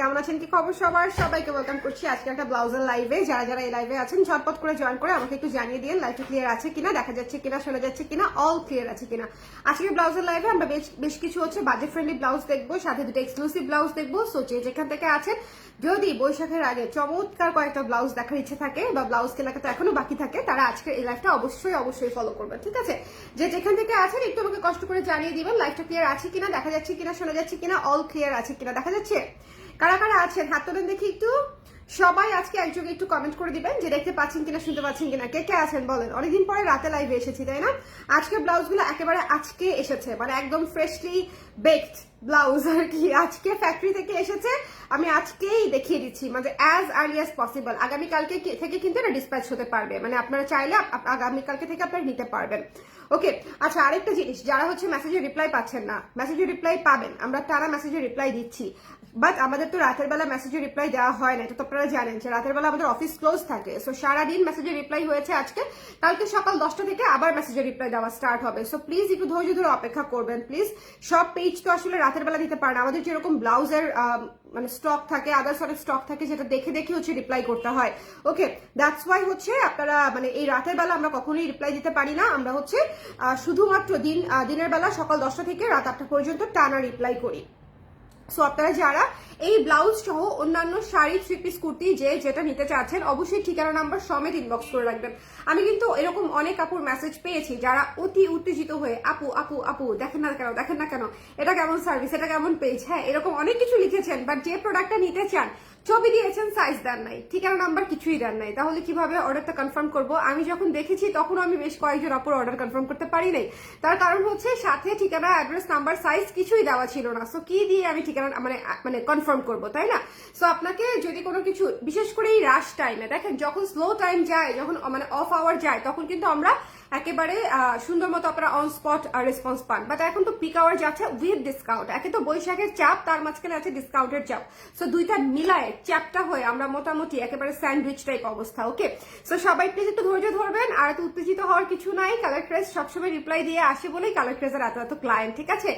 কেমন আছেন? কি খবর সবার? করছি ব্লাউজের লাইভে যারা যারা এই লাইভে আছেন করে আমাকে একটু জানিয়ে ক্লিয়ার আছে কিনা, দেখা যাচ্ছে কিনা, শোনা যাচ্ছে কিনা অল ক্লিয়ার আছে কিনা। ব্লাউজের লাইভে আমরা বেশ বেশ কিছু হচ্ছে ফ্রেন্ডলি ব্লাউজ দেখব, সাথে ব্লাউজ দেখব। যেখান থেকে আছেন, যদি বৈশাখের আগে চমৎকার কয়েকটা ব্লাউজ দেখার ইচ্ছে থাকে, বা ব্লাউজ কেনাকা তো এখনও বাকি থাকে, তারা আজকে এই লাইভটা অবশ্যই অবশ্যই ফলো করবেন, ঠিক আছে? যে যেখান থেকে আছেন, একটু আমাকে কষ্ট করে জানিয়ে দিবেন লাইভটা ক্লিয়ার আছে কিনা, দেখা যাচ্ছে কিনা, শোনা যাচ্ছে কিনা অল ক্লিয়ার আছে কিনা দেখা যাচ্ছে? কারা কারা আছেন? হাত তোলেন দেখি একটু। সবাই আজকে একযোগে একটু কমেন্ট করে দিবেন যে দেখতে পাচ্ছেন কিনা, শুনতে পাচ্ছেন কিনা, কে কে আছেন বলেন। অনেকদিন পরে রাতে লাইভে এসেছি, তাই না? আজকে ব্লাউজগুলো একেবারে আজকে এসেছে মানে একদম ফ্রেশলি বেকড ব্লাউজ আর কি। আজকে ফ্যাক্টরি থেকে এসেছে, আমি আজকেই দেখিয়ে দিচ্ছি মানে অ্যাজ আর্লি অ্যাজ পসিবল আগামীকালকে থেকে কিন্তু এটা ডিসপ্যাচ হতে পারবে মানে আপনারা চাইলে আগামীকালকে থেকে আপনারা নিতে পারবেন। ওকে আচ্ছা আরেকটা জিনিস, যারা হচ্ছে মেসেজের রিপ্লাই পাচ্ছেন না মেসেজের রিপ্লাই পাবেন, আমরা টানা মেসেজের রিপ্লাই দিচ্ছি। বাট আমাদের তো রাতের বেলা মেসেজের রিপ্লাই দেওয়া হয় না, এটা তো আপনারা জানেন যে রাতের বেলা আমাদের অফিস ক্লোজ থাকে। সো সারাদিন মেসেজের রিপ্লাই হয়েছে আজকে, কালকে সকাল দশটা থেকে আবার মেসেজের রিপ্লাই দেওয়া স্টার্ট হবে। সো প্লিজ একটু ধৈর্য ধরে অপেক্ষা করবেন প্লিজ সব পেজ তো আসলে রাতের বেলা দিতে পারে না। আমাদের যেরকম ব্লাউজের মানে স্টক থাকে আদার্স অনেক স্টক থাকে যেটা দেখে দেখে হচ্ছে রিপ্লাই করতে হয়। ওকে দ্যাটস ওয়াই হচ্ছে আপনারা মানে এই রাতের বেলা আমরা কখনোই রিপ্লাই দিতে পারি না। আমরা হচ্ছে শুধুমাত্র দিন দিনের বেলা সকাল দশটা থেকে রাত আটটা পর্যন্ত টানা রিপ্লাই করি। সো আপনারা যারা এই ব্লাউজ সহ অন্যান্য শাড়ি থ্রি পিস কুর্তি যে যেটা নিতে চাচ্ছেন, অবশ্যই ঠিকানা নাম্বার সমেত ইনবক্স করে রাখবেন। আমি কিন্তু এরকম অনেক আপুর মেসেজ পেয়েছি, যারা অতি উত্তেজিত হয়ে, আপু আপু আপু, দেখেন না কেন, দেখেন না কেন, এটা কেমন সার্ভিস এটা কেমন পেজ হ্যাঁ এরকম অনেক কিছু লিখেছেন বাট যে প্রোডাক্টটা নিতে চান ছবি দিয়েছেন সাইজ দেন নাই। ঠিকানা নাম্বার কিছুই দেন নাই। তাহলে কীভাবে অর্ডারটা কনফার্ম করব? আমি যখন দেখেছি, তখন আমি বেশ কয়েকজন অপর অর্ডার কনফার্ম করতে পারি নাই। তার কারণ হচ্ছে, সাথে ঠিকানা অ্যাড্রেস নাম্বার সাইজ কিছুই দেওয়া ছিল না। সো কি দিয়ে আমি ঠিকানা মানে মানে কনফার্ম করব, তাই না? সো আপনাকে যদি কোনো কিছু, বিশেষ করে এই রাশ টাইমে দেখেন, যখন স্লো টাইম যায়, যখন মানে অফ আওয়ার যায়, তখন কিন্তু আমরা একেবারে সুন্দর মতো আপনারা অন স্পট রেসপন্স পান। বাট এখন তো পিক আওয়ার যাচ্ছে উইথ ডিসকাউন্ট একে তো বৈশাখের চাপ, তার মাঝখানে আছে ডিসকাউন্টের চাপ। সো দুইটা মিলায় চাপটা হয়ে আমরা মোটামুটি একেবারে স্যান্ডউইচ টাইপ অবস্থা ওকে সো সবাই প্লিজ একটু ধৈর্য ধরবেন। আর এত উত্তেজিত হওয়ার কিছু নাই। কালার ক্রেস সবসময় রিপ্লাই দিয়ে আসে বলেই কালার ক্রেসের এত এত ক্লায়েন্ট ঠিক আছে?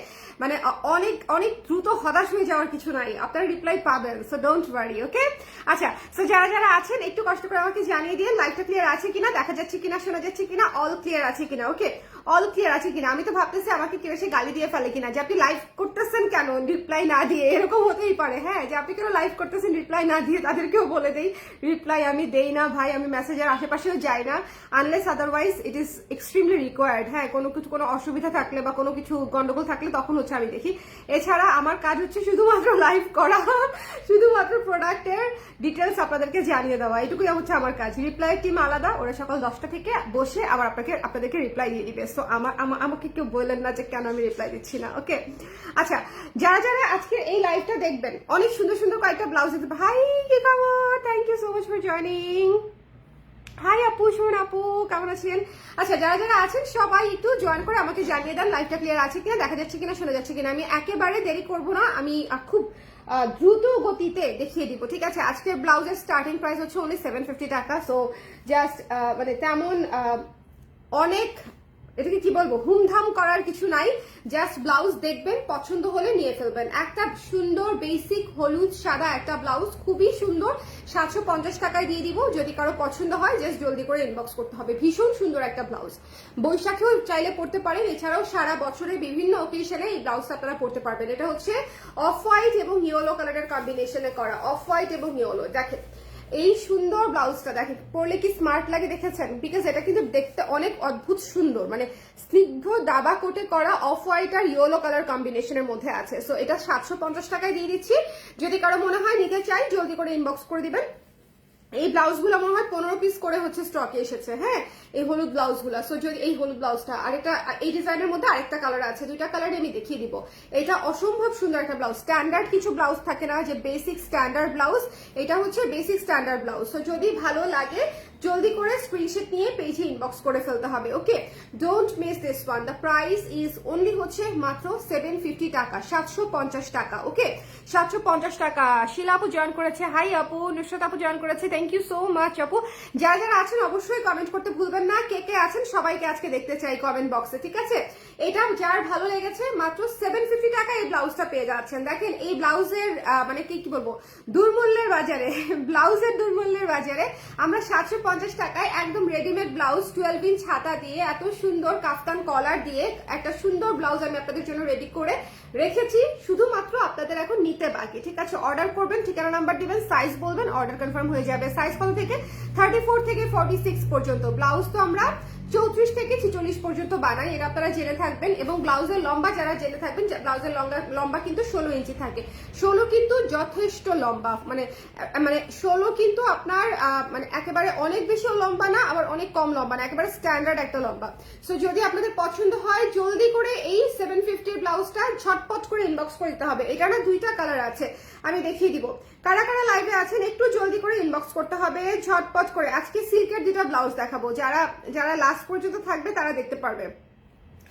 মানে অনেক অনেক দ্রুত হতাশ হয়ে যাওয়ার কিছু নাই। আপনারা রিপ্লাই পাবেন সো ডোন্ট ওয়ারি ওকে আচ্ছা সো যারা যারা আছেন, একটু কষ্ট করে আমাকে জানিয়ে দিয়ে লাইভটা ক্লিয়ার আছে কিনা, দেখা যাচ্ছে কিনা, শোনা যাচ্ছে কিনা। অল ক্লিয়ার আছে কিনা? ওকে অল ক্লিয়ার আছে কিনা? আমি তো ভাবতেছি আমাকে কেউ এসে গালি দিয়ে ফেলে কিনা, যে আপনি লাইভ করতেছেন কেন? রিপ্লাই না দিয়ে, এরকম হতেই পারে। হ্যাঁ যে আপনি কেন লাইভ করতেছেন রিপ্লাই না দিয়ে তাদেরকেও বলে দেই। রিপ্লাই আমি দেই না, ভাই, আমি মেসেজের আশেপাশেও যাই না। Unless otherwise it is extremely required হ্যাঁ কোনো কিছু, কোনো অসুবিধা থাকলে বা কোনো কিছু গন্ডগোল থাকলে তখন হচ্ছে আমি দেখি। এছাড়া আমার কাজ হচ্ছে শুধুমাত্র লাইভ করা। শুধুমাত্র প্রোডাক্টের ডিটেলস আপনাদেরকে জানিয়ে দেওয়া। এটুকুই হচ্ছে আমার কাজ। রিপ্লাই টিম আলাদা, ওরা সকাল দশটা থেকে বসে আবার আপনাকে, আপনাদেরকে রিপ্লাই দিয়ে দিবে। সো আমার আমাকে কেউ বললেন না যে কেন আমি রিপ্লাই দিচ্ছি না ওকে আচ্ছা যারা যারা আজকে এই লাইভটা দেখবেন, অনেক সুন্দর সুন্দর কয়েকটা ব্লাউজ দিতে ভাই কি খবর thank you so much for joining hi আপু শোন আপু কেমন আছেন? আচ্ছা যারা যারা আছেন, সবাই একটু জয়েন করে আমাকে জানিয়ে দেন লাইভটা ক্লিয়ার আছে কিনা, দেখা যাচ্ছে কিনা, শোনা যাচ্ছে কিনা। আমি একেবারে দেরি করব না। আমি খুব দ্রুত গতিতে দেখিয়ে দিব, ঠিক আছে? আজকে ব্লাউজের স্টার্টিং প্রাইস হচ্ছে অনলি সেভেন ফিফটি টাকা সো জাস্ট মানে তেমন অনেক এটাকে কি বলব, হুমধাম করার কিছু নাই জাস্ট ব্লাউজ দেখবেন, পছন্দ হলে নিয়ে ফেলবেন। একটা সুন্দর বেসিক হলুদ সাদা একটা ব্লাউজ খুবই সুন্দর, সাতশো পঞ্চাশ টাকায় দিয়ে দিব, যদি কারও পছন্দ হয় জাস্ট জলদি করে ইনবক্স করতে হবে। ভীষণ সুন্দর একটা ব্লাউজ বৈশাখেও চাইলে পড়তে পারেন, এছাড়াও সারা বছরে বিভিন্ন অকেশনে এই ব্লাউজটা আপনারা পড়তে পারবেন। এটা হচ্ছে অফ হোয়াইট এবং ইয়েলো কালারের কম্বিনেশনে করা অফ হোয়াইট এবং ইয়েলো দেখেন এই সুন্দর ব্লাউজটা দেখেন, পরলে কি স্মার্ট লাগে দেখেছেন? বিকজ এটা কিন্তু দেখতে অনেক অদ্ভুত সুন্দর মানে স্নিগ্ধ দাবা কোটে করা অফ হোয়াইট আর ইয়েলো কালার কম্বিনেশনের মধ্যে আছে। সো এটা সাতশো পঞ্চাশ টাকায় দিয়ে দিচ্ছি। যদি কারও মনে হয় নিতে চাই, জলদি করে ইনবক্স করে দিবেন। এই ব্লাউজগুলো মনে হয় পনেরো পিস করে হচ্ছে স্টকে এসেছে হ্যাঁ? এই হলুদ ব্লাউজগুলো সো যদি এই হলুদ ব্লাউজটা আরেকটা এই ডিজাইনের মধ্যে আরেকটা কালার আছে, দুইটা কালার আমি দেখিয়ে দিব। এটা অসম্ভব সুন্দর একটা ব্লাউজ স্ট্যান্ডার্ড কিছু ব্লাউজ থাকে না, যে বেসিক স্ট্যান্ডার্ড ব্লাউজ, এটা হচ্ছে বেসিক স্ট্যান্ডার্ড ব্লাউজ। সো যদি ভালো লাগে জলদি করে স্ক্রিনশট নিয়ে পেজে ইনবক্স করে ফেলতে হবে okay don't miss this one the price is only হচ্ছে মাত্র সেভেন ফিফটি টাকা, সাতশো পঞ্চাশ টাকা ওকে সাতশো পঞ্চাশ টাকা। শিলা আপু জয়েন করেছে। হাই আপু, নুসরত আপু জয়েন করেছে। থ্যাংক ইউ সো মাচ আপু। যারা যারা আছেন, অবশ্যই কমেন্ট করতে ভুলবেন না। কে কে আছেন, সবাইকে আজকে দেখতে চাই কমেন্ট বক্সে ঠিক আছে? এটা যার ভালো লেগেছে, মাত্র সেভেন ফিফটি টাকা এই ব্লাউজটা পেয়ে যাচ্ছেন। দেখেন, এই ব্লাউজের মানে কি কি বলব? দুর্মূল্যের বাজারে ব্লাউজের দুর্মূল্যের বাজারে আমরা সাতশো পঞ্চাশ টাকায় একদম রেডিমেড ব্লাউজ টুয়েলভ ইঞ্চ হাতা দিয়ে, এত সুন্দর কাফতান কলার দিয়ে, একটা সুন্দর ব্লাউজ আমি আপনাদের জন্য রেডি করে রেখেছি। শুধুমাত্র আপনাদের এখন নিতে বাকি, ঠিক আছে? অর্ডার করবেন, ঠিকানা নাম্বার দিবেন সাইজ বলবেন অর্ডার কনফার্ম হয়ে যাবে। সাইজ কত থেকে? থার্টি ফোর থেকে ফর্টি সিক্স পর্যন্ত। ব্লাউজ তো আমরা চৌত্রিশ থেকে ছিচল্লিশ পর্যন্ত বানাই, এটা আপনারা জেনে থাকবেন। এবং ব্লাউজের লম্বা, যারা জেনে থাকবেন ব্লাউজের লম্বা লম্বা কিন্তু ষোলো ইঞ্চি থাকে। ষোলো কিন্তু যথেষ্ট লম্বা মানে মানে ষোলো কিন্তু আপনার মানে একেবারে অনেক বেশিও লম্বা না, আবার অনেক কম লম্বা না, একেবারে স্ট্যান্ডার্ড একটা লম্বা। সো যদি আপনাদের পছন্দ হয়, জলদি করে এই সেভেন ফিফটির ব্লাউজটা ঝটপট করে ইনবক্স করে দিতে হবে। এটা না দুইটা কালার আছে, আমি দেখিয়ে দিব। কারা কারা লাইভে আছেন, একটু জলদি করে ইনবক্স করতে হবে, ঝটপট করে। আজকে সিল্কের দুটা ব্লাউজ দেখাবো। যারা যারা লাস্ট পর্যন্ত থাকবে, তারা দেখতে পারবে।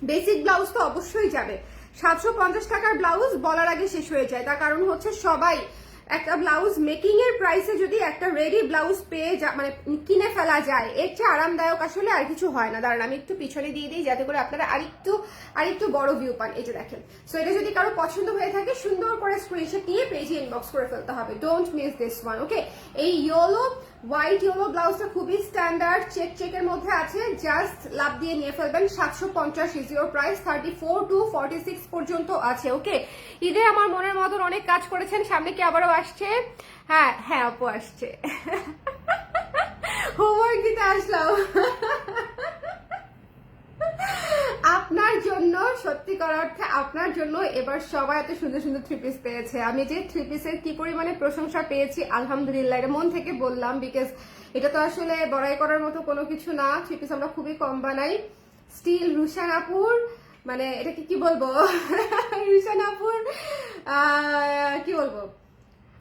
বেসিক ব্লাউজ তো অবশ্যই যাবে। সাতশো পঞ্চাশ টাকার ব্লাউজ বলার আগে শেষ হয়ে যায়। তার কারণ হচ্ছে সবাই একটা ব্লাউজ মেকিং এর প্রাইসে যদি একটা রেডি ব্লাউজ পেয়ে মানে কিনে ফেলা যায়, এর চেয়ে আরামদায়ক আসলে আর কিছু হয় না। দাঁড়ান, আমি একটু পিছনে দিয়ে দিই যাতে করে আপনারা আরেকটু আরেকটু বড় ভিউ পান। এই যে দেখেন। সো এটা যদি কারও পছন্দ হয়ে থাকে, সুন্দর করে স্ক্রিনশট নিয়ে পেজে ইনবক্স করে ফেলতে হবে। Don't miss this one okay এই ইয়েলো হোয়াইট ইয়েলো ব্লাউজটা খুবই স্ট্যান্ডার্ড চেক চেকের মধ্যে আছে। জাস্ট লাভ দিয়ে নিয়ে ফেলবেন। সাতশো পঞ্চাশ is your price thirty four to forty six পর্যন্ত আছে ওকে ঈদে আমার মনের মতন অনেক কাজ করেছেন। সামনে কি আবারও আসছে? হ্যাঁ হ্যাঁ আপু আসছে। হোমওয়ার্ক দিতে আসলাম। আপনার জন্য সত্যিকার অর্থে আপনার জন্য এবার সবাই এত সুন্দর সুন্দর থ্রি পিস পেয়েছে। আমি যে থ্রি পিসের কি পরিমাণে প্রশংসা পেয়েছি আলহামদুলিল্লাহ। এটা মন থেকে বললাম বিকজ এটা তো আসলে বড়াই করার মতো কোনো কিছু না। থ্রি পিস আমরা খুবই কম বানাই। স্টিল রুশানাপুর মানে এটাকে কি বলব? রুশানাপুর আহ, কি বলব?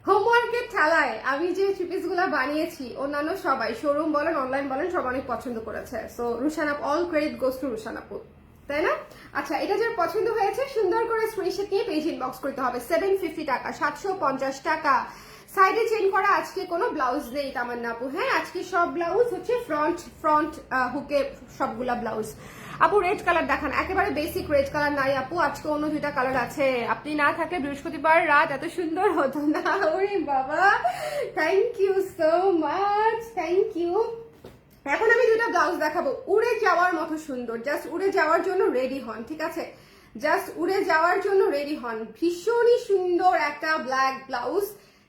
হোমওয়ার্কের ঠেলায় আমি যে থ্রিপিস বানিয়েছি, অন্যান্য সবাই শোরুম বলেন অনলাইন বলেন, সব অনেক পছন্দ করেছে। সো রুশানাপ অল ক্রেডিট গোস টু রুশানাপুর তাই না? আচ্ছা এটা যার পছন্দ হয়েছে, সুন্দর করে স্ক্রিনশট নিয়ে পেজ ইনবক্স করতে হবে। সেভেন ফিফটি টাকা, সাতশো পঞ্চাশ টাকা। সাইডে চেন করা আজকে কোনো ব্লাউজ নেই, তামান্না আপু। হ্যাঁ আজকে সব ব্লাউজ হচ্ছে ফ্রন্ট ফ্রন্ট হুকে সবগুলা ব্লাউজ আপু রেড কালার দেখান। একেবারে বেসিক রেড কালার নাই আপু। আজকে অন্য দুইটা কালার আছে। আপনি না থাকলে বৃহস্পতিবার রাত এত সুন্দর হতো না। ওরে বাবা! Thank you so much thank you এখন আমি দুটো ব্লাউজ দেখাবো। উড়ে যাওয়ার মতো সুন্দর। জাস্ট উড়ে যাওয়ার জন্য রেডি হন, ঠিক আছে? জাস্ট উড়ে যাওয়ার জন্য রেডি হন। ভীষণই সুন্দর একটা ব্ল্যাক ব্লাউজ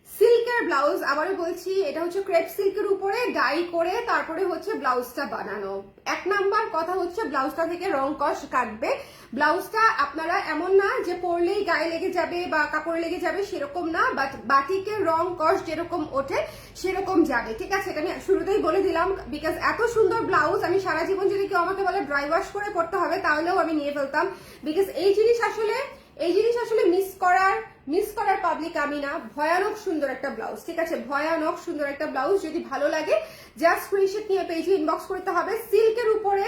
সিল্কের ব্লাউজ, আবারও বলছি, এটা হচ্ছে ক্রেপ সিল্কের উপরে, ডাই করে তারপরে হচ্ছে ব্লাউজটা বানানো। এক নাম্বার কথা হচ্ছে ব্লাউজটা থেকে রং কষ কাটবে। ব্লাউজটা আপনারা এমন না যে পরলেই গায়ে লেগে যাবে বা কাপড়ে লেগে যাবে, সেরকম না বাট বাটিকের রং কষ যেরকম ওঠে, সেরকম যাবে, ঠিক আছে? এটা আমি শুরুতেই বলে দিলাম বিকজ এত সুন্দর ব্লাউজ, আমি সারা জীবন যদি কেউ আমাকে বলে ড্রাই ওয়াশ করে পড়তে হবে, তাহলেও আমি নিয়ে ফেলতাম। বিকজ এই জিনিস আসলে এই জিনিস আসলে মিস করার মিস করার পাবলিক আমি না। ভয়ানক সুন্দর একটা ব্লাউজ ঠিক আছে? ভয়ানক সুন্দর একটা ব্লাউজ যদি ভালো লাগে জাস্ট স্ক্রিনশট নিয়ে পেজে ইনবক্স করতে হবে। সিল্কের উপরে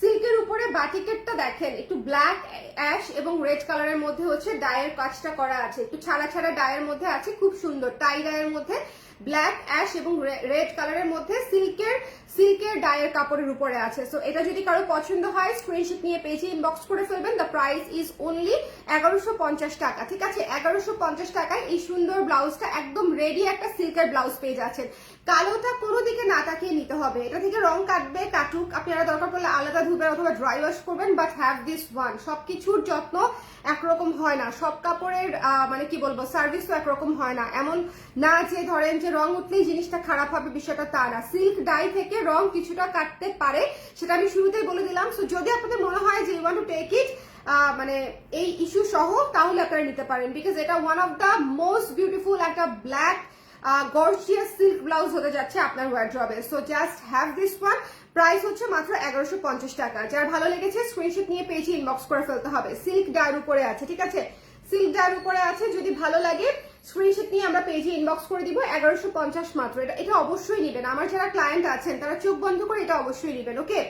সিল্কের উপরে বাটিকেটটা দেখেন, একটু ব্ল্যাক অ্যাশ এবং রেড কালারের মধ্যে হচ্ছে ডায়ের কাজটা করা আছে। একটু ছাড়া ছাড়া ডায়ের মধ্যে আছে, খুব সুন্দর। টাই ডায়ের মধ্যে ব্ল্যাক অ্যাশ এবং রেড কালারের মধ্যে সিল্কের সিল্কের ডায়ের কাপড়ের উপরে আছে। সো এটা যদি কারও পছন্দ হয় স্ক্রিনশট নিয়ে পেজে ইনবক্স করে ফেলবেন। দ্য প্রাইস ইজ অনলি এগারোশো পঞ্চাশ টাকা, ঠিক আছে? এগারোশো পঞ্চাশ টাকায় এই সুন্দর ব্লাউজটা একদম রেডি একটা সিল্কের ব্লাউজ পেয়ে যাচ্ছেন। কালোটা কোনো দিকে না তাকিয়ে নিতে হবে। এটা থেকে রং কাটবে, কাটুক। আপনারা দরকার পড়লে আলাদা ধুবেন অথবা ড্রাই ওয়াশ করবেন বাট হ্যাভ দিস ওয়ান সব কিছুর যত্ন একরকম হয় না। সব কাপড়ের মানে কি বলব সার্ভিসও একরকম হয় না। এমন না যে ধরেন যে রং উঠলেই জিনিসটা খারাপ হবে, বিষয়টা তা না। সিল্ক ডাই থেকে রং কিছুটা কাটতে পারে, সেটা আমি শুরুতেই বলে দিলাম। সো যদি আপনাদের মনে হয় যে you want to take it মানে এই ইস্যু সহ, তাহলে আপনারা নিতে পারেন। বিকজ এটা one of the most beautiful একটা ব্ল্যাক গর্জিয়াস সিল্ক ব্লাউজ হতে যাচ্ছে আপনার ওয়ার্ড্রবে so just have this one price হচ্ছে মাত্র এগারোশো পঞ্চাশ টাকা। যার ভালো লেগেছে স্ক্রিনশট নিয়ে পেজে ইনবক্স করে ফেলতে হবে। সিল্ক ডায়ের উপরে আছে, ঠিক আছে? সিল্ক ডায়ের উপরে আছে, যদি ভালো লাগে স্ক্রিনশট নিয়ে আমরা পেজে ইনবক্স করে দিব। এগারোশো পঞ্চাশ মাত্র। এটা এটা অবশ্যই নেবেন। আমার যারা ক্লায়েন্ট আছেন, তারা চোখ বন্ধ করে এটা অবশ্যই নেবেন ওকে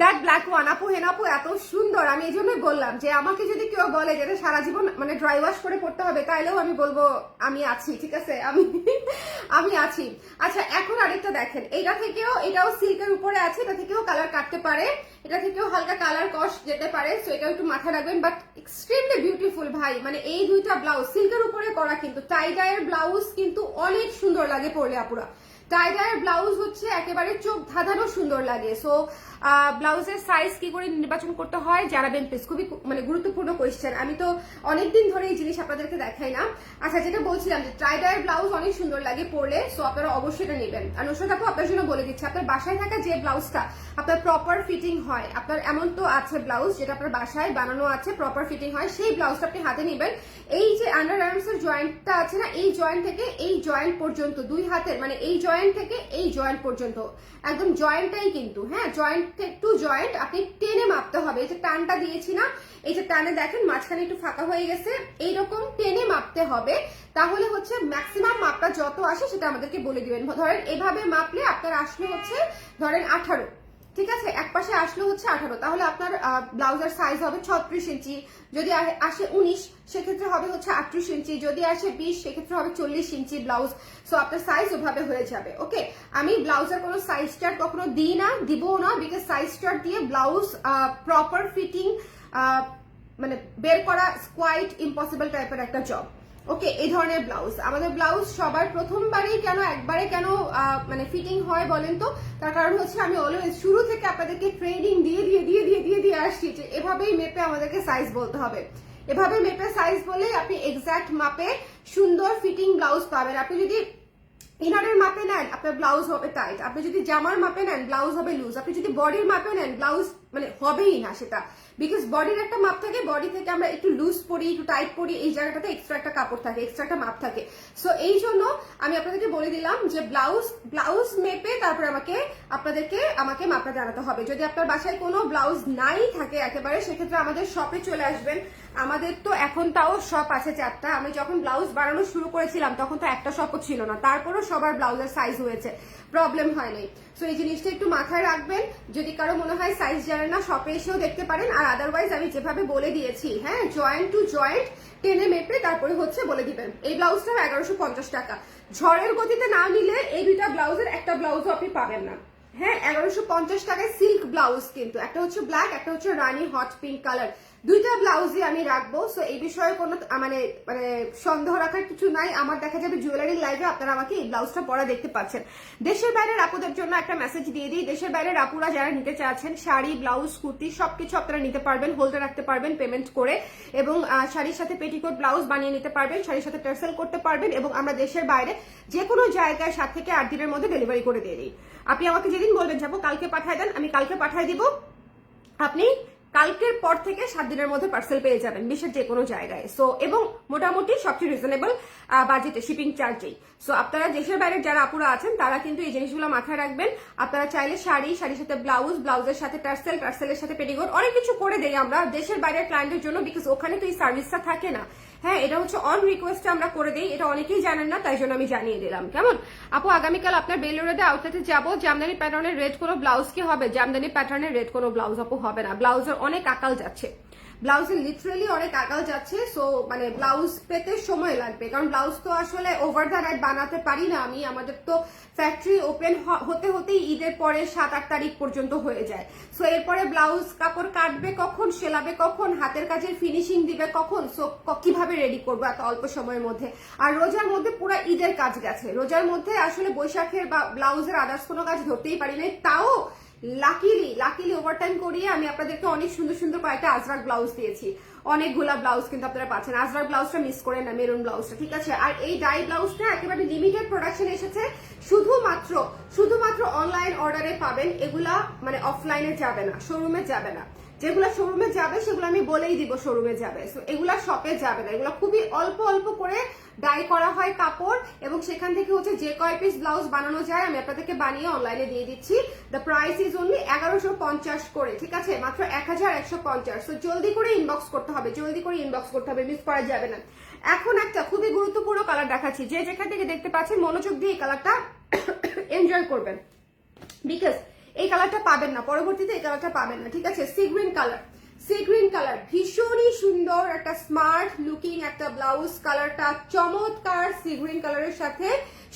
দ্যাট ব্ল্যাক ওয়ান আপু, হেন আপু, এত সুন্দর। আমি এই জন্যই বললাম যে, আমাকে যদি কেউ বলে যে সারা জীবন মানে ড্রাই ওয়াশ করে পড়তে হবে, তাইলেও আমি বলব, আমি আছি, ঠিক আছে? আমি আমি আছি। আচ্ছা এখন আরেকটা দেখেন। এটা থেকেও, এটাও সিল্কের উপরে আছে, এটা থেকেও কালার কাটতে পারে। এটা থেকেও হালকা কালার কস যেতে পারে সো এটা একটু মাথায় রাখবেন। বাট এক্সট্রিমলি বিউটিফুল ভাই। মানে এই দুইটা ব্লাউজ সিল্কের উপরে করা কিন্তু টাই ডায়ের ব্লাউজ কিন্তু অনেক সুন্দর লাগে পরলে, আপুরা। টাইডার ব্লাউজ হচ্ছে একেবারে চোখ ধাঁধানো সুন্দর লাগে। সো ব্লাউজের সাইজ কি করে নির্বাচন করতে হয় জানাবেন প্লিজ খুবই মানে গুরুত্বপূর্ণ কোয়েশ্চেন আমি তো অনেকদিন ধরে এই জিনিস আপনাদেরকে দেখাই না। আচ্ছা যেটা বলছিলাম যে ট্রাইডার ব্লাউজ অনেক সুন্দর লাগে পরলে সো আপনারা অবশ্যই এটা নেবেন। আর নুসরাত আপু, আপনার জন্য বলে দিচ্ছি, আপনার বাসায় থাকা যে ব্লাউজটা, আপনার প্রপার ফিটিং হয়, আপনার এমন তো আছে ব্লাউজ যেটা আপনার বাসায় বানানো আছে প্রপার ফিটিং হয়, সেই ব্লাউজটা আপনি হাতে নেবেন। এই যে আন্ডার আর্মস এর জয়েন্টটা আছে না, এই জয়েন্ট থেকে এই জয়েন্ট পর্যন্ত, দুই হাতের মানে এই জয়েন্ট থেকে এই জয়েন্ট পর্যন্ত, একদম জয়েন্টটাই কিন্তু হ্যাঁ জয়েন্ট টু জয়েন্ট আপনি টেনে মাপতে হবে। এই যে টানটা দিয়েছি না, এই যে টানে দেখেন মাঝখানে একটু ফাঁকা হয়ে গেছে, এইরকম টেনে মাপতে হবে। তাহলে হচ্ছে ম্যাক্সিমাম মাপটা যত আসে সেটা আমাদেরকে বলে দিবেন। ধরেন এভাবে মাপলে আপনার আসলে হচ্ছে, ধরেন আঠারো। ঠিক আছে, এক পাশে আসলে হচ্ছে আঠারো। তাহলে আপনার ব্লাউজার সাইজ হবে ছত্রিশ ইঞ্চি। যদি আসে উনিশ, সেক্ষেত্রে হবে হচ্ছে আটত্রিশ ইঞ্চি। যদি আসে বিশ, সেক্ষেত্রে হবে চল্লিশ ইঞ্চি ব্লাউজ। সো আপনার সাইজ ওভাবে হয়ে যাবে ওকে আমি ব্লাউজের কোনো সাইজ চার্ট কখনো দিই না, দিবও না বিকজ সাইজ চার্ট দিয়ে ব্লাউজ প্রপার ফিটিং মানে বের করা কোয়াইট ইম্পসিবল টাইপের একটা জব ওকে এই ধরনের ব্লাউজ আমাদের ব্লাউজ সবার প্রথমবারেই কেন, একবারে কেন মানে ফিটিং হয় বলেন তো? তার কারণ হচ্ছে আমি অলওয়েজ শুরু থেকে আপনাদেরকে ট্রেনিং দিয়ে দিয়ে দিয়ে দিয়ে দিয়ে দিয়ে আসছি যে এভাবেই মেপে আমাদেরকে সাইজ বলতে হবে। এভাবে মেপে সাইজ বলে আপনি এক্সাক্ট মাপে সুন্দর ফিটিং ব্লাউজ পাবেন। আপনি যদি ইনারের মাপে নেন, আপনার ব্লাউজ হবে টাইট আপনি যদি জামার মাপে নেন ব্লাউজ হবে লুজ আপনি যদি বডির মাপে নেন ব্লাউজ মানে হবেই না সেটা। বিকজ বডির একটা মাপ থাকে বডি থেকে আমরা একটু লুজ পরি, একটু টাইট পরি, এই জায়গাটাতে এক্সট্রা একটা কাপড় থাকে এক্সট্রা একটা মাপ থাকে। সো এই জন্য আমি আপনাদেরকে বলে দিলাম যে ব্লাউজ ব্লাউজ মেপে তারপরে আমাকে, আপনাদেরকে, আমাকে মাপটা জানাতে হবে। যদি আপনার বাসায় কোনো ব্লাউজ নাই থাকে একেবারে, সেক্ষেত্রে আমাদের শপে চলে আসবেন। আমাদের তো এখন তাও শপ আছে চারটা। আমি যখন ব্লাউজ বানানো শুরু করেছিলাম, তখন তো একটা শপও ছিল না। তারপরেও সবার ব্লাউজের সাইজ হয়েছে। প্রবলেম হয় নাই। সো এই জিনিসটা একটু মাথায় রাখবেন। যদি কারও মনে হয় সাইজ জানে না শপে এসেও দেখতে পারেন। আর আদারওয়াইজ আমি যেভাবে বলে দিয়েছি হ্যাঁ জয়েন্ট টু জয়েন্ট টেনে মেপে তারপরে হচ্ছে বলে দিবেন। এই ব্লাউজটাও এগারোশো পঞ্চাশ টাকা। ঝড়ের গতিতে না নিলে এই দুইটা ব্লাউজের একটা ব্লাউজও আপনি পাবেন না। হ্যাঁ এগারোশো পঞ্চাশ টাকায় সিল্ক ব্লাউজ কিন্তু। একটা হচ্ছে ব্ল্যাক একটা হচ্ছে রানি হট পিঙ্ক কালার দুইটা ব্লাউজই আমি রাখব সো এই বিষয়ে কোনো মানে মানে সন্দেহ রাখার কিছু নাই। আমার দেখা যাবে জুয়েলারি লাইভে আপনারা আমাকে এই ব্লাউজটা পরা দেখতে পাচ্ছেন। দেশের বাইরের আপুদের জন্য একটা মেসেজ দিয়ে দিই। দেশের বাইরের আপুরা যারা নিতে চাচ্ছেন, শাড়ি, ব্লাউজ, কুর্তি, সবকিছু আপনারা নিতে পারবেন হোল্ডে রাখতে পারবেন পেমেন্ট করে। এবং শাড়ির সাথে পেটিকোট ব্লাউজ বানিয়ে নিতে পারবেন, শাড়ির সাথে টার্সেল করতে পারবেন এবং আমরা দেশের বাইরে যে কোনো জায়গায় সাত থেকে আট দিনের মধ্যে ডেলিভারি করে দিয়ে দিই। আপনি আমাকে যেদিন বলবেন, যাব, কালকে পাঠায় দেন, আমি কালকে পাঠায় দিব। আপনি কালকের পর থেকে সাত দিনের মধ্যে পার্সেল পেয়ে যাবেন বিশ্বের যে কোনো জায়গায়। সো এবং মোটামুটি সবচেয়ে রিজনেবল বাজেটে শিপিং চার্জেই সো আপনারা দেশের বাইরে যারা আপুরা আছেন, তারা কিন্তু এই জিনিসগুলো মাথায় রাখবেন। আপনারা চাইলে শাড়ি, শাড়ির সাথে ব্লাউজ ব্লাউজের সাথে টার্সেল টার্সেলের সাথে পেটিকোট অনেক কিছু করে দেই আমরা দেশের বাইরের ক্লায়েন্টের জন্য বিকজ ওখানে তো এই সার্ভিসটা থাকে না। হ্যাঁ এটা হচ্ছে অন রিকোয়েস্ট আমরা করে দিই, এটা অনেকেই জানেন না, তাই জন্য আমি জানিয়ে দিলাম। কেমন? আপু, আগামীকাল আপনার বেলুরেদে আউটলেটে যাব, জামদানি প্যাটার্নের রেড কোনো ব্লাউজ কি হবে? জামদানি প্যাটার্নের রেড কোনো ব্লাউজ আপু হবে না। ব্লাউজের অনেক আকাল যাচ্ছে। ব্লাউজের লিটারেলি অনেক আকাল যাচ্ছে সো মানে ব্লাউজ পেতে সময় লাগবে। কারণ ব্লাউজ তো আসলে ওভার দ্য রাইট বানাতে পারি না আমি, আমাদের তো ফ্যাক্টরি ওপেন হতে হতেই ঈদের পরে সাত আট তারিখ পর্যন্ত হয়ে যায়। সো এরপরে ব্লাউজ কাপড় কাটবে কখন, সেলাবে কখন, হাতের কাজের ফিনিশিং দিবে কখন সো কীভাবে রেডি করব এত অল্প সময়ের মধ্যে? আর রোজার মধ্যে পুরো ঈদের কাজ গেছে। রোজার মধ্যে আসলে বৈশাখের বা ব্লাউজের আদার্স কোনো কাজ ধরতেই পারি নাই, তাও লাকিলি লাকিলি ওভারটাইম করিয়ে আমি আপনাদেরকে অনেক সুন্দর সুন্দর কয়েকটা আজরাক ব্লাউজ দিয়েছি। অনেকগুলা ব্লাউজ কিন্তু আপনারা পাচ্ছেন। আজরাক ব্লাউজটা মিস করেন না মেরুন ব্লাউজটা ঠিক আছে? আর এই ডাই ব্লাউজটা একেবারে লিমিটেড প্রোডাকশন এসেছে। শুধুমাত্র শুধুমাত্র অনলাইন অর্ডারে পাবেন। এগুলা মানে অফলাইনে যাবে না শোরুমে যাবে না। যেগুলো শোরুমে যাবে, সেগুলো আমি বলেই দিব শোরুমে যাবে। সো এগুলা শপে যাবে না। এগুলো খুবই অল্প অল্প করে ডাই করা হয় কাপড় এবং সেখান থেকে হচ্ছে যে কয় পিস ব্লাউজ বানানো যায়, আমি আপনাদেরকে বানিয়ে অনলাইনে দিয়ে দিচ্ছি। দ্য প্রাইস ইজ অনলি এগারোশো পঞ্চাশ করে, ঠিক আছে? মাত্র এক হাজার একশো পঞ্চাশ। তো জলদি করে ইনবক্স করতে হবে, জলদি করে ইনবক্স করতে হবে মিস করা যাবে না। এখন একটা খুবই গুরুত্বপূর্ণ কালার দেখাচ্ছি। যে যেখান থেকে দেখতে পাচ্ছেন, মনোযোগ দিয়ে এই কালারটা এনজয় করবেন। বিকজ এই কালারটা পাবেন না, পরবর্তীতে এই কালারটা পাবেন না, ঠিক আছে? Sea green colour sea green colour ভীষণই সুন্দর একটা স্মার্ট লুকিং একটা ব্লাউজ কালারটা চমৎকার সি গ্রিন কালারের সাথে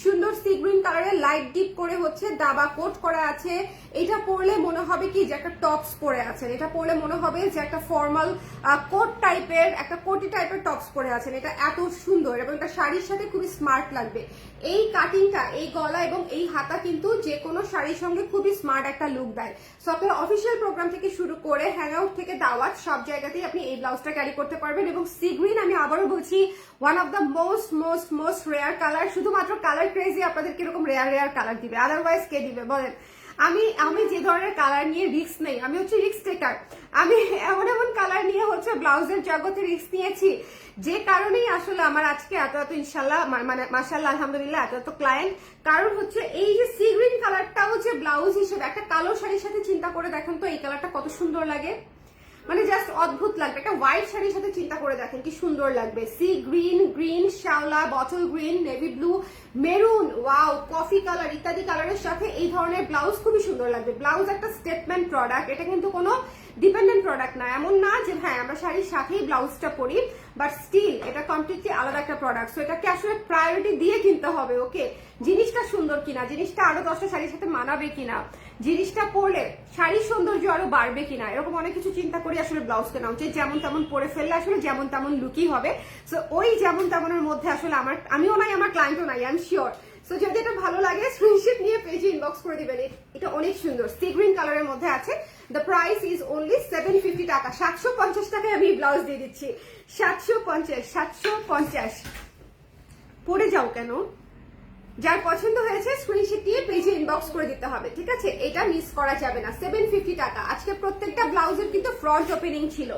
সুন্দর সি গ্রিন কালারের লাইট ডিপ করে হচ্ছে দাবা কোট করা আছে। এটা পরলে মনে হবে কি যে একটা টপস পরে আছেন। এটা পরলে মনে হবে যে একটা ফর্মাল কোট টাইপের একটা কোটি টাইপের টপস পরে আছেন। এটা এত সুন্দর এবং এটা শাড়ির সাথে খুবই স্মার্ট লাগবে। এই কাটিংটা এই গলা এবং এই হাতা কিন্তু যে কোনো শাড়ির সঙ্গে খুবই স্মার্ট একটা লুক দেয়। সো অফিসিয়াল প্রোগ্রাম থেকে শুরু করে হ্যাং আউট থেকে দাওয়াত সব জায়গাতেই আপনি এই ব্লাউজটা ক্যারি করতে পারবেন এবং সি গ্রিন আমি আবারও বলছি one of the most most most rare colour শুধুমাত্র কালার ক্রেজি আপনাদের কীরকম রেয়ার রেয়ার কালার দিবে? আদারওয়াইজ কে দিবে? বলেন। আমি আমি যে ধরনের কালার নিয়ে রিস্ক নেই, আমি হচ্ছে রিক্স টেকার আমি এমন এমন কালার নিয়ে হচ্ছে ব্লাউজের জগতে রিক্স নিয়েছি, যে কারণেই আসলে আমার আজকে এত এত ইনশাল্লাহ মানে মাসাল্লাহ আলহামদুলিল্লাহ, এত এত ক্লায়েন্ট কারণ হচ্ছে এই যে সি গ্রিন কালারটা হচ্ছে ব্লাউজ হিসেবে, একটা কালো শাড়ির সাথে চিন্তা করে দেখেন তো, এই কালারটা কত সুন্দর লাগে। মানে জাস্ট অদ্ভুত লাগবে। একটা হোয়াইট শাড়ির সাথে চিন্তা করে দেখেন কি সুন্দর লাগবে। সি গ্রিন গ্রিন শ্যাওলা bottle green navy blue maroon wow coffee colour ইত্যাদি কালারের সাথে এই ধরনের ব্লাউজ খুবই সুন্দর লাগবে। ব্লাউজ একটা স্টেটমেন্ট প্রোডাক্ট এটা কিন্তু কোনো ডিপেন্ডেন্ট প্রোডাক্ট না, এমন না যে হ্যাঁ আমরা শাড়ির সাথেই ব্লাউজটা পরি বাট স্টিল এটা কমপ্লিটলি আলাদা একটা প্রোডাক্ট সো এটাকে আসলে প্রায়োরিটি দিয়ে কিনতে হবে ওকে জিনিসটা সুন্দর কিনা, জিনিসটা আরও দশটা শাড়ির সাথে মানাবে কিনা, জিনিসটা পরলে শাড়ির সৌন্দর্য আরও বাড়বে কিনা, এরকম অনেক কিছু চিন্তা করে আসলে ব্লাউজ কেনা উচিত। যেমন তেমন পরে ফেললে আসলে যেমন তেমন লুকই হবে। সো ওই যেমন তেমনের মধ্যে আসলে আমার, আমিও নাই, আমার ক্লায়েন্টও নাই আই এম শিওর সো যদি এটা ভালো লাগে স্ক্রিনশট নিয়ে পেজে ইনবক্স করে দিবেন। এটা অনেক সুন্দর। সি গ্রিন কালারের মধ্যে আছে। The price is only seven fifty টাকা। সাতশো পঞ্চাশ টাকায় আমি ব্লাউজ দিয়ে দিচ্ছি। সাতশো পঞ্চাশ সাতশো পঞ্চাশ। পরে যাও কেন? যার পছন্দ হয়েছে স্ক্রিনশট দিয়ে পেজে ইনবক্স করে দিতে হবে। ঠিক আছে? এটা মিস করা যাবে না। সেভেন ফিফটি টাকা। আজকে প্রত্যেকটা ব্লাউজের কিন্তু ফ্রন্ট ওপেনিং ছিল।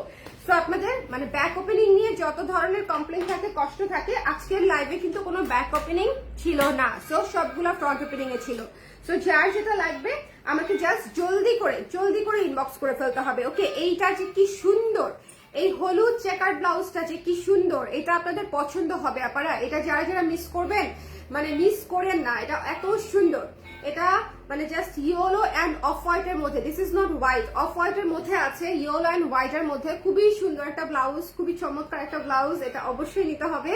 তো আপনাদের মানে ব্যাক ওপেনিং নিয়ে যত ধরনের কমপ্লেন থাকে, কষ্ট থাকে, আজকের লাইভে কিন্তু কোনো ব্যাক ওপেনিং ছিল না। সো সবগুলো ফ্রন্ট ওপেনিং এ ছিল। সো যার যেটা লাগবে, আমাকে জাস্ট জলদি করে জলদি করে ইনবক্স করে ফেলতে হবে। ওকে এইটা যে কি সুন্দর। এই হলুদ চেকার ব্লাউজটা যে কি সুন্দর। এটা আপনাদের পছন্দ হবে আপনারা এটা যারা যারা মিস করবেন মানে মিস করেন না, এটা এত সুন্দর। এটা মানে just yellow and off white এর মধ্যে। This is not white off white এর মধ্যে আছে ইয়েলো অ্যান্ড হোয়াইট এর মধ্যে। খুবই সুন্দর একটা ব্লাউজ খুবই চমৎকার একটা ব্লাউজ এটা অবশ্যই নিতে হবে।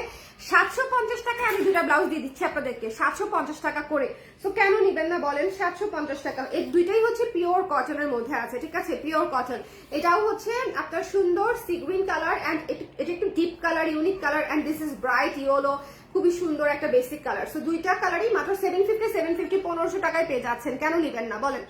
সাতশো পঞ্চাশ টাকায় আমি দুটা ব্লাউজ দিয়ে দিচ্ছি আপনাদেরকে। সাতশো পঞ্চাশ টাকা করে। তো কেন নিবেন না বলেন? সাতশো পঞ্চাশ টাকা। এই দুইটাই হচ্ছে পিওর কটনের মধ্যে আছে, ঠিক আছে? পিওর কটন এটাও হচ্ছে আপনার সুন্দর সি কালার অ্যান্ড এটা একটু deep colour unique colour and this is bright yellow খুবই সুন্দর একটা বেসিক কালার সো দুইটা কালারই মাত্র সেভেন ফিফটি সেভেন ফিফটি পনেরোশো টাকায় পেয়ে যাচ্ছেন। কেন নিবেন না? বলেন।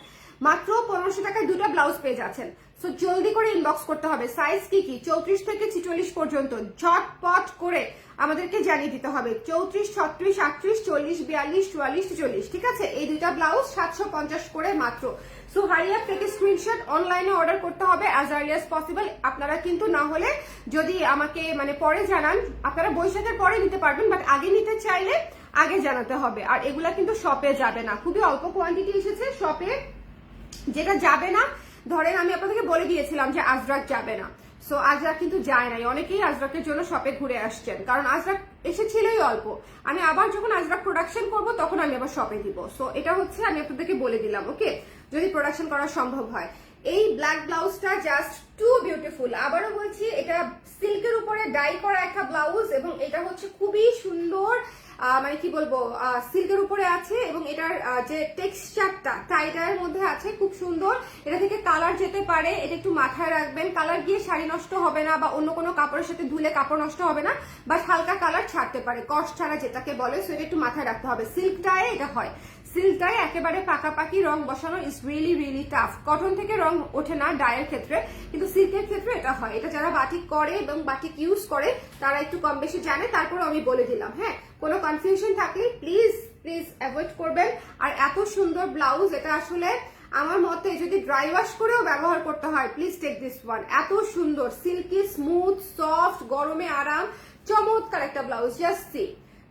মাত্র পনেরোশো টাকায় দুটো ব্লাউজ পেয়ে যাচ্ছেন। সো জলদি করে ইনবক্স করতে হবে। সাইজ কি কি? চৌত্রিশ থেকে ছিচল্লিশ পর্যন্ত। ঝটপট করে আমাদেরকে জানিয়ে দিতে হবে। চৌত্রিশ, ছত্রিশ, আটত্রিশ, চল্লিশ, বিয়াল্লিশ, চুয়াল্লিশ চল্লিশ ঠিক আছে? এই দুইটা ব্লাউজ সাতশো পঞ্চাশ করে মাত্র। সো হারিয়া থেকে স্ক্রিনশট অনলাইনে অর্ডার করতে হবে অ্যাজ আর্লি অ্যাজ পসিবল আপনারা কিন্তু না হলে যদি আমাকে মানে পরে জানান, আপনারা বৈশাখের পরে নিতে পারবেন বাট আগে নিতে চাইলে আগে জানাতে হবে। আর এগুলা কিন্তু শপে যাবে না। খুবই অল্প কোয়ান্টিটি এসেছে শপে যেটা যাবে না। ধরেন, আমি আপনাদেরকে বলে দিয়েছিলাম যে আজরাক যাবে না। সো আজরাক কিন্তু যায় নাই। অনেকেই আজরাকের জন্য শপে ঘুরে আসছেন। কারণ আজরাক এসেছিলই অল্প। আমি আবার যখন আজরাক প্রোডাকশন করব, তখন আমি আবার শপে দিব। সো এটা হচ্ছে, আমি আপনাদেরকে বলে দিলাম ওকে যদি প্রোডাকশন করা সম্ভব হয়। এই ব্ল্যাক ব্লাউজটা জাস্ট টু বিউটিফুল আবারও বলছি, এটা সিল্কের উপরে ডাই করা একটা ব্লাউজ এবং এটা হচ্ছে খুবই সুন্দর মানে কি বলব সিল্কের উপরে আছে এবং এটার যে টেক্সচারটা টাইডারের মধ্যে আছে, খুব সুন্দর। এটা থেকে কালার যেতে পারে, এটা একটু মাথায় রাখবেন। কালার গিয়ে শাড়ি নষ্ট হবে না বা অন্য কোনো কাপড়ের সাথে ধুলে কাপড় নষ্ট হবে না বাট হালকা কালার ছাড়তে পারে কস ছাড়া যেটাকে বলে সেটা একটু মাথায় রাখতে হবে। সিল্কটায় এটা হয়। সিল্কটায় একেবারে পাকাপাকি রং বসানো is really really tough cotton থেকে রং ওঠে না ডায়ের ক্ষেত্রে, কিন্তু সিল্কের ক্ষেত্রে এটা হয়। এটা যারা বাটিক করে এবং বাটিক ইউজ করে, তারা একটু কম বেশি জানে তারপরে আমি বলে দিলাম হ্যাঁ? কোনো কনফিউশন থাকলে প্লিজ প্লিজ অ্যাভয়েড করবেন। আর এত সুন্দর ব্লাউজ এটা আসলে আমার মতে যদি ড্রাই ওয়াশ করেও ব্যবহার করতে হয় প্লিজ টেক দিস ওয়ান এত সুন্দর সিল্কি স্মুথ সফট গরমে আরাম, চমৎকার একটা ব্লাউজ জাস্ট সি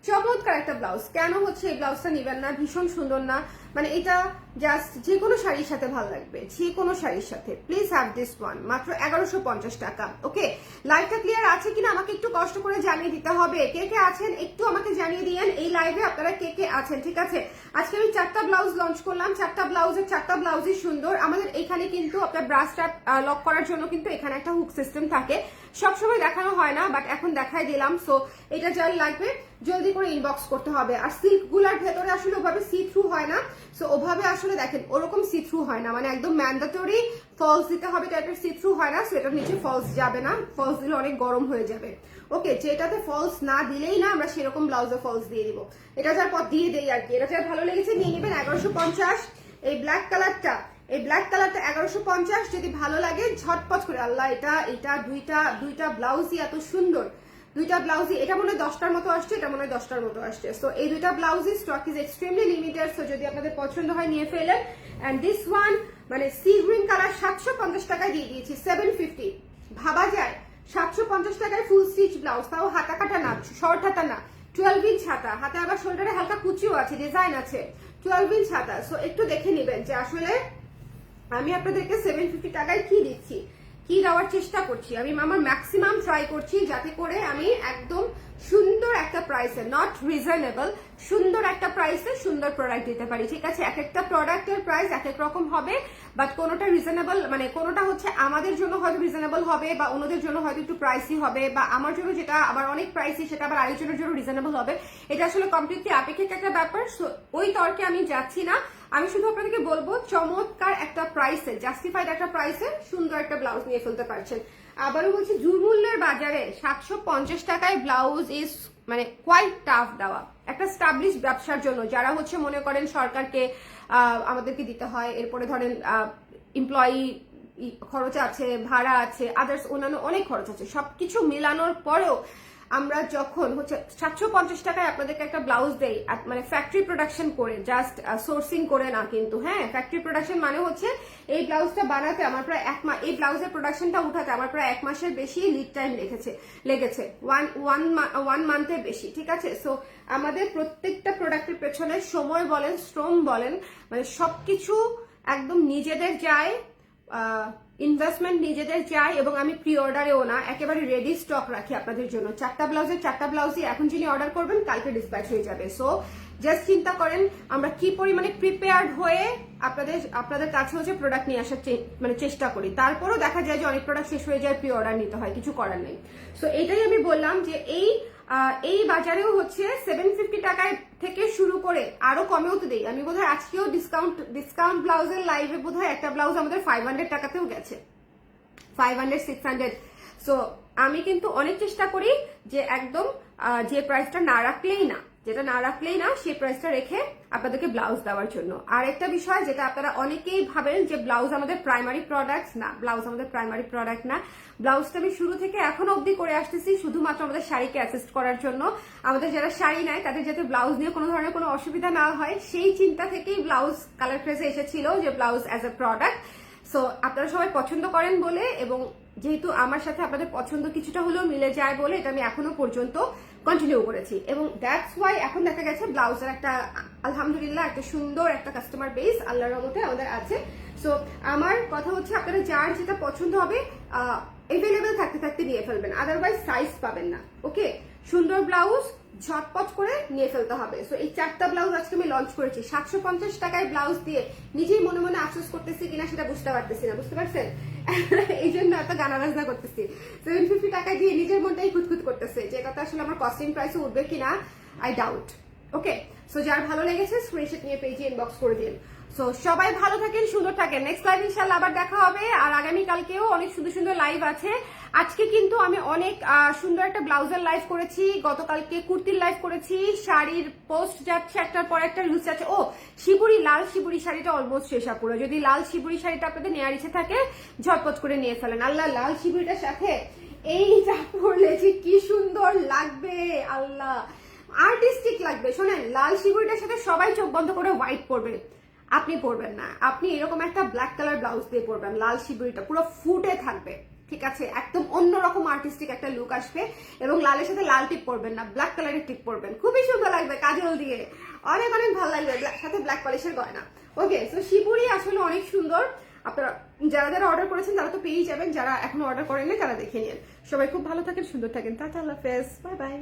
চমৎকার একটা ব্লাউজ। কেন হচ্ছে এই ব্লাউজটা নিবেন না? ভীষণ সুন্দর না? মানে এটা জাস্ট যে কোনো শাড়ির সাথে ভালো লাগবে। যে কোনো শাড়ির সাথে। প্লিজ হ্যাভ দিস ওয়ান মাত্র এগারোশো পঞ্চাশ টাকা। ওকে লাইভটা ক্লিয়ার আছে কিনা আমাকে একটু কষ্ট করে জানিয়ে দিতে হবে। কে কে আছেন একটু আমাকে জানিয়ে দিয়েন। এই লাইভে আপনারা কে কে আছেন, ঠিক আছে? আজকে আমি চারটা ব্লাউজ লঞ্চ করলাম। চারটা ব্লাউজের চারটা ব্লাউজই সুন্দর। আমাদের এখানে কিন্তু আপনার ব্রাশ ট্যাপ লক করার জন্য কিন্তু এখানে একটা হুক সিস্টেম থাকে। সবসময় দেখানো হয় না বাট এখন দেখাই দিলাম। সো এটা যার লাগবে, জলদি করে ইনবক্স করতে হবে। আর সিল্কগুলার ভেতরে আসলে ওভাবে সি থ্রু হয় না। সো ওভাবে আসলে দেখেন, ওরকম সি থ্রু হয় না। মানে একদম ম্যান্ডাটরি ফলস দিতে হবে টাইপের সি থ্রু হয় না। সো এটার নিচে ফলস যাবে না। ফলস দিলে অনেক গরম হয়ে যাবে। ওকে যেটাতে ফলস না দিলেই না আমরা সেরকম ব্লাউজে ফলস দিয়ে দিব। এটা যার পর দিয়ে দেই আর কি। এটা যার ভালো লেগেছে, নিয়ে নেবেন এগারোশো পঞ্চাশ। এই ব্ল্যাক কালারটা এই ব্ল্যাক কালারটা এগারোশো পঞ্চাশ, যদি ভালো লাগে, ঝটপট করে। আল্লাহ, এটা এটা দুইটা দুইটা ব্লাউজই এত সুন্দর। দুইটা ব্লাউজই এটা মনে হয় দশটার মতো আসছে, এটা মনে হয় দশটার মতো আসছে। সো এই দুইটা ব্লাউজই stock is extremely limited so যদি আপনাদের পছন্দ হয়, নিয়ে ফেলেন। অ্যান্ড দিস ওয়ান মানে সি গ্রিন কালার সাতশো পঞ্চাশ টাকায় দিয়ে দিয়েছি সেভেন ফিফটি ভাবা যায়, সাতশো পঞ্চাশ টাকায় ফুল স্টিচ ব্লাউজ তাও হাতা কাটা না শর্ট হাতা না। টুয়েলভ ইঞ্চ হাতা, হাতে আবার শোল্ডারে হালকা কুচিও আছে ডিজাইন আছে। টুয়েলভ ইঞ্চ হাতা। সো একটু দেখে নেবেন যে আসলে আমি আপনাদেরকে সেভেন ফিফটি টাকায় কি দিচ্ছি? কি দেওয়ার চেষ্টা করছি? আমি আমার ম্যাক্সিমাম ট্রাই করছি যাতে করে আমি একদম সুন্দর একটা প্রাইসে নট রিজনেবল সুন্দর একটা প্রাইসে সুন্দর প্রোডাক্ট দিতে পারি, ঠিক আছে? এক একটা প্রোডাক্টের প্রাইস এক এক রকম হবে বাট কোনোটা রিজনেবল মানে কোনোটা হচ্ছে আমাদের জন্য হয়তো রিজনেবল হবে, বা অন্যদের জন্য হয়তো একটু প্রাইসি হবে, বা আমার জন্য যেটা আবার অনেক প্রাইসি সেটা আবার আরেকজনের জন্য রিজনেবল হবে। এটা আসলে কমপ্লিটলি আপেক্ষিক একটা ব্যাপার ওই তর্কে আমি যাচ্ছি না। আমি শুধু আপনাদেরকে বলব, চমৎকার একটা প্রাইসে জাস্টিফাইড একটা প্রাইসে সুন্দর একটা ব্লাউজ নিয়ে ফেলতে পারছেন। আবারও বলছি জুরমূল্যের বাজারে সাতশো পঞ্চাশ টাকায় ব্লাউজ ইজ মানে কোয়াইট টাফ দেওয়া। একটা স্টাবলিশ ব্যবসার জন্য। যারা হচ্ছে মনে করেন সরকারকে আমাদেরকে দিতে হয়, এরপরে ধরেন এমপ্লয়ি খরচ আছে, ভাড়া আছে আদার্স অন্যান্য অনেক খরচ আছে। সবকিছু মেলানোর পরেও আমরা যখন হচ্ছে সাতশো পঞ্চাশ টাকায় আপনাদেরকে একটা ব্লাউজ দেই মানে ফ্যাক্টরি প্রোডাকশন করে জাস্ট সোর্সিং করে না কিন্তু হ্যাঁ ফ্যাক্টরি প্রোডাকশন মানে হচ্ছে এই ব্লাউজটা বানাতে আমার প্রায় এক মাস এই ব্লাউজের প্রোডাকশনটা উঠাতে আমার প্রায় এক মাসের বেশি লিড টাইম লেগেছে লেগেছে ওয়ান ওয়ান ওয়ান মান্থের বেশি, ঠিক আছে? সো আমাদের প্রত্যেকটা প্রোডাক্টের পেছনে সময় বলেন, শ্রম বলেন মানে সবকিছু একদম নিজেদের যায় ইনভেস্টমেন্ট নিজেদের চাই এবং আমি প্রি অর্ডারেও না, একেবারে রেডি স্টক রাখি আপনাদের জন্য। চারটা ব্লাউজের চারটা ব্লাউজই এখন যিনি অর্ডার করবেন, কালকে ডিসপ্যাচ হয়ে যাবে। সো জাস্ট চিন্তা করেন, আমরা কি পরিমাণে প্রিপেয়ার্ড হয়ে আপনাদের আপনাদের কাছে হচ্ছে প্রোডাক্ট নিয়ে আসার মানে চেষ্টা করি। তারপরও দেখা যায় যে অনেক প্রোডাক্ট শেষ হয়ে যায় প্রি অর্ডার নিতে হয়, কিছু করার নেই। সো এটাই আমি বললাম যে এই এই বাজারেও হচ্ছে সেভেন ফিফটি টাকায় থেকে শুরু করে আরও কমেও তো দেই। আমি বোধহয় আজকেও ডিসকাউন্ট ডিসকাউন্ট ব্লাউজের লাইভে বোধহয় একটা ব্লাউজ আমাদের ফাইভ হান্ড্রেড টাকাতেও গেছে। Five hundred six hundred so আমি কিন্তু অনেক চেষ্টা করি যে একদম যে প্রাইসটা না রাখলেই না। যেটা না রাখলেই না সেই প্রাইসটা রেখে আপনাদেরকে ব্লাউজ দেওয়ার জন্য। আর একটা বিষয় যেটা আপনারা অনেকেই ভাবেন যে ব্লাউজ আমাদের প্রাইমারি প্রোডাক্ট না ব্লাউজ আমাদের প্রাইমারি প্রোডাক্ট না। ব্লাউজটা আমি শুরু থেকে এখনও অবধি করে আসতেছি, শুধুমাত্র আমাদের শাড়িকে অ্যাসিস্ট করার জন্য। আমাদের যারা শাড়ি নেয়, তাদের যাতে ব্লাউজ নিয়ে কোনো ধরনের কোনো অসুবিধা না হয়, সেই চিন্তা থেকেই ব্লাউজ কালার ক্রেজে এসেছিল যে blouse as a product so আপনারা সবাই পছন্দ করেন বলে এবং যেহেতু আমার সাথে আপনাদের পছন্দ কিছুটা হলেও মিলে যায় বলে, এটা আমি এখনও পর্যন্ত কন্টিনিউ করেছি। এবং দ্যাটস ওয়াই এখন দেখা গেছে ব্লাউজের একটা, আলহামদুলিল্লাহ, একটা সুন্দর একটা কাস্টমার বেস আল্লাহর রহমতে আমাদের আছে। সো আমার কথা হচ্ছে আপনারা যার যেটা পছন্দ হবে এভেলেবেল থাকতে থাকতে নিয়ে ফেলবেন। আদারওয়াইজ সাইজ পাবেন না। ওকে সুন্দর ব্লাউজ ঝটপট করে নিয়ে ফেলতে হবে। সো এই চারটা ব্লাউজ আজকে আমি লঞ্চ করেছি। সাতশো পঞ্চাশ টাকায় ব্লাউজ দিয়ে নিজেই মনে মনে আফসোস করতেছি কিনা সেটা বুঝতে পারতেছি না। বুঝতে পারছেন? এই জন্য এত গানা বাজনা করতেছি। সেভেন ফিফটি টাকা দিয়ে নিজের মনটাই খুঁতখুত করতেছে যে কথা আসলে আমার কস্টিং প্রাইসে উঠবে কিনা আই ডাউট ওকে সো যার ভালো লেগেছে স্ক্রিনশট নিয়ে পেজে ইনবক্স করে দিন। সো সবাই ভালো থাকেন, সুন্দর থাকেন। নেক্সট লাইভ ইনশাল্লাহ আবার দেখা হবে, আর আগামীকালকেও অনেক সুন্দর সুন্দর লাইভ আছে। আজকে কিন্তু আমি অনেক সুন্দর একটা ব্লাউজের লাইভ করেছি, গতকালকে কুর্তির লাইভ করেছি, শাড়ির পোস্ট যাচ্ছে একটার পর একটা রিলস যাচ্ছে ও, শিবুরি, লাল শিবুরি শাড়িটা অলমোস্ট শেষ পুরো যদি লাল শিবুরি শাড়িটা আপনাদের নেওয়ার ইচ্ছে থাকে, ঝটপট করে নিয়ে ফেলেন। আল্লাহ, লাল শিবুরিটার সাথে এই এইটা পরলে যে কি সুন্দর লাগবে, আল্লাহ। আর্টিস্টিক লাগবে, শোনেন, লাল শিবুরিটার সাথে সবাই চোখ বন্ধ করে হোয়াইট পরবে। আপনি পরবেন না। আপনি এরকম একটা ব্ল্যাক কালার ব্লাউজ দিয়ে পরবেন, লাল শিবুরিটা, পুরো ফুটে থাকবে, ঠিক আছে? একদম অন্যরকম আর্টিস্টিক একটা লুক আসবে এবং লালের সাথে লাল টিপ পরবেন না ব্ল্যাক কালারের টিপ পরবেন। খুবই সুন্দর লাগবে, কাজল দিয়ে। অনেক অনেক ভালো লাগবে সাথে ব্ল্যাক পলিশের গয়না। ওকে সো শিবুরি আসলে অনেক সুন্দর। আপনারা, যারা যারা অর্ডার করেছেন, তারা তো পেয়েই যাবেন। যারা এখনও অর্ডার করেননি, তারা দেখে নিন। সবাই খুব ভালো থাকেন, সুন্দর থাকেন। টাটা, আল্লাহ হাফেজ। Bye bye